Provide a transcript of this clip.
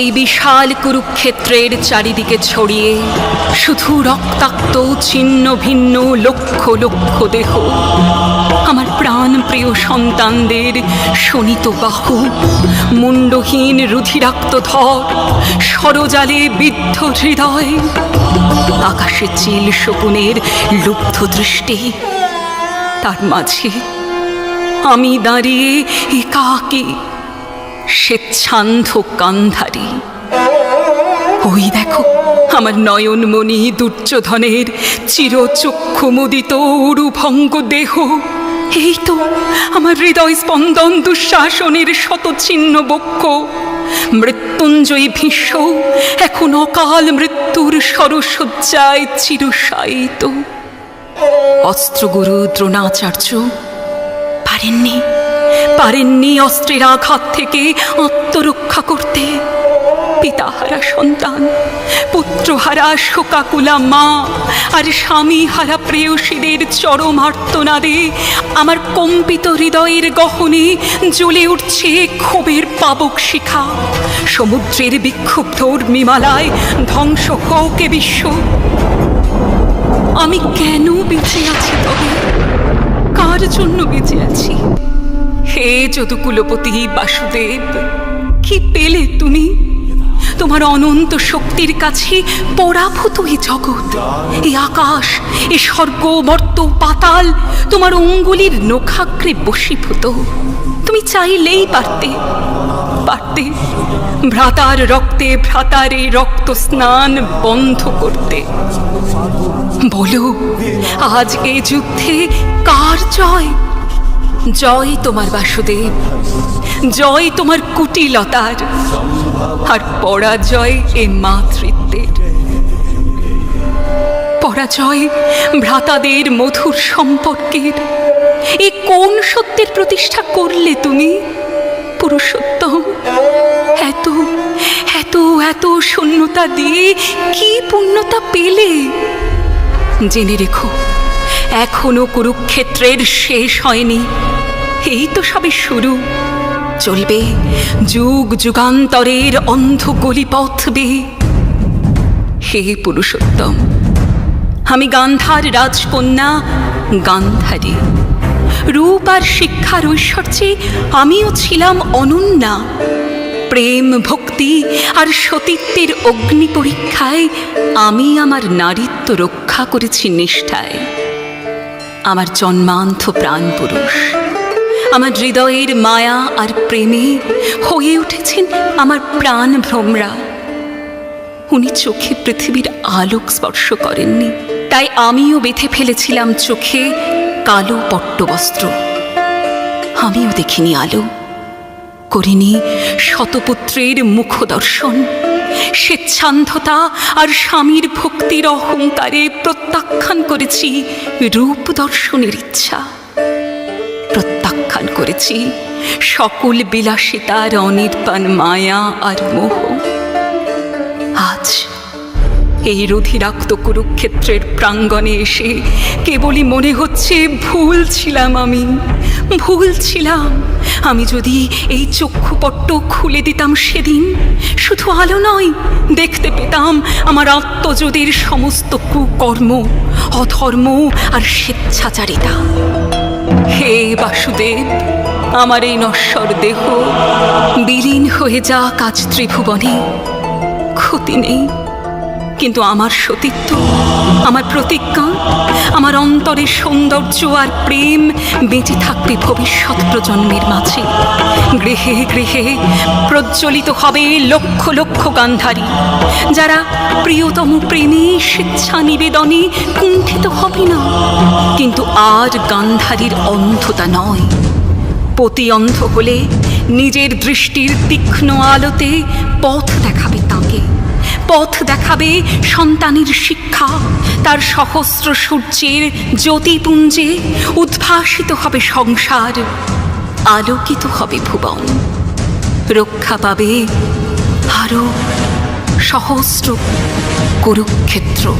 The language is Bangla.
এই বিশাল কুরুক্ষেত্রের চারিদিকে ছড়িয়ে শুধু রক্তাক্ত, ছিন্ন, ভিন্ন, লক্ষ লক্ষ দেহ। আমার প্রাণ প্রিয় সন্তানদের শোনিত বাহু মুন্ডহীন রুধিরাক্ত ধর, সরজালে বিদ্ধ হৃদয়, আকাশে চিল শকুনের লুব্ধ দৃষ্টি। তার মাঝে আমি দাঁড়িয়ে একাকী স্বেচ্ছান্ধ কান্ধারী ওই দেখো, আমার নয়নমণি দুর্যোধনের চিরচক্ষু মুদিত উরুভঙ্গ দেহ। এই তো আমার হৃদয় স্পন্দন দুঃশাসনের শতচ্ছিন্ন বক্ষ। মৃত্যুঞ্জয়ী ভীষ্ম, এখন অকাল মৃত্যুর সরসজ্জায় চিরসায়িত। অস্ত্রগুরু দ্রোণাচার্য, পারেননি। পারেননি অস্ত্রের আঘাত থেকে আত্মরক্ষা করতে। পিতাহারা সন্তান, পুত্রহারা শোকাকুলা মা, আর স্বামী হারা প্রেয়সীদের চরম আর্তনাদে আমার কম্পিত হৃদয়ের গহনে জ্বলে উঠছে ক্ষোভের পাবক শিখা। সমুদ্রের বিক্ষুব্ধ উর্মিমালায় ধ্বংস হোক বিশ্ব। আমি কেন বেঁচে আছি তবে? কার জন্য বেঁচে আছি? হে যদুকুলপতি বাসুদেব, কি পেলে তুমি? তোমার অনন্ত শক্তির কাছে পরাভূত এই জগৎ এই আকাশ, এ স্বর্গ, মর্ত, পাতাল, তোমার অঙ্গুলির নখাগ্রে বশীভূত। তুমি চাইলেই পারতে পারতে। ভ্রাতার রক্তে ভ্রাতার এই রক্ত স্নান বন্ধ করতে। বলো, আজ এই যুদ্ধে কার জয়? জয় তোমার বাসুদেব, জয় তোমার কুটিলতার, আর পরাজয় এ মাতৃত্বের। পরাজয় ভ্রাতাদের মধুর সম্পর্কের। এ কোন সত্যের প্রতিষ্ঠা করলে তুমি, পুরুষোত্তম? এত এত এত শূন্যতা দিয়ে কি পূর্ণতা পেলে? জেনে রেখো। এখনও কুরুক্ষেত্রের শেষ হয়নি। এই তো সবে শুরু। চলবে যুগ যুগান্তরের অন্ধ গলিপথ বেয়ে হে পুরুষোত্তম, আমি গান্ধার রাজকন্যা গান্ধারী। রূপ আর শিক্ষার ঐশ্বর্যে আমিও ছিলাম অনন্যা। প্রেম, ভক্তি আর সতীত্বের অগ্নি পরীক্ষায় আমি আমার নারীত্ব রক্ষা করেছি নিষ্ঠায়। আমার জন্মান্ধ প্রাণ পুরুষ আমার হৃদয়ের মায়া আর প্রেমে হয়ে উঠেছেন আমার প্রাণ ভ্রমরা। উনি চোখে পৃথিবীর আলোক স্পর্শ করেননি। তাই আমিও বেঁধে ফেলেছিলাম চোখে কালো পট্টবস্ত্র। আমিও দেখিনি আলো। করিনি শতপুত্রের মুখ দর্শন স্বেচ্ছান্ধতা আর স্বামীর ভক্তির অহংকারে প্রত্যাখ্যান করেছি রূপ দর্শনের ইচ্ছা। প্রত্যাখ্যান করেছি সকল বিলাসিতার অনির্বাণ মায়া আর মোহ। আজ এই রুধিরাক্ত কুরুক্ষেত্রের প্রাঙ্গণে এসে কেবলই মনে হচ্ছে ভুল ছিলাম আমি ভুল ছিলাম আমি যদি এই চক্ষুপট্ট খুলে দিতাম সেদিন, শুধু আলো নয়, দেখতে পেতাম আমার আত্মযোদের সমস্ত কুকর্ম, অধর্ম আর স্বেচ্ছাচারিতা। হে বাসুদেব, আমার এই নশ্বর দেহ বিলীন হয়ে যা কাজ ত্রিভুবনে। ক্ষতি নেই। কিন্তু আমার সতীত্ব, আমার প্রতিজ্ঞা, আমার অন্তরের সৌন্দর্য আর প্রেম বেঁচে থাকবে ভবিষ্যৎ প্রজন্মের মাঝে। গৃহে গৃহে প্রজ্বলিত হবে লক্ষ লক্ষ গান্ধারী, যারা প্রিয়তম প্রেমে স্বেচ্ছা নিবেদনে কুণ্ঠিত হবে না। কিন্তু আর গান্ধারীর অন্ধতা নয়। পতি অন্ধ হলে নিজের দৃষ্টির তীক্ষ্ণ আলোতে পথ দেখাবে পথ দেখাবে সন্তানের শিক্ষা। তার সহস্র সূর্যের জ্যোতিপুঞ্জে উদ্ভাসিত হবে সংসার, আলোকিত হবে ভুবন। রক্ষা পাবে আরও সহস্র কুরুক্ষেত্র।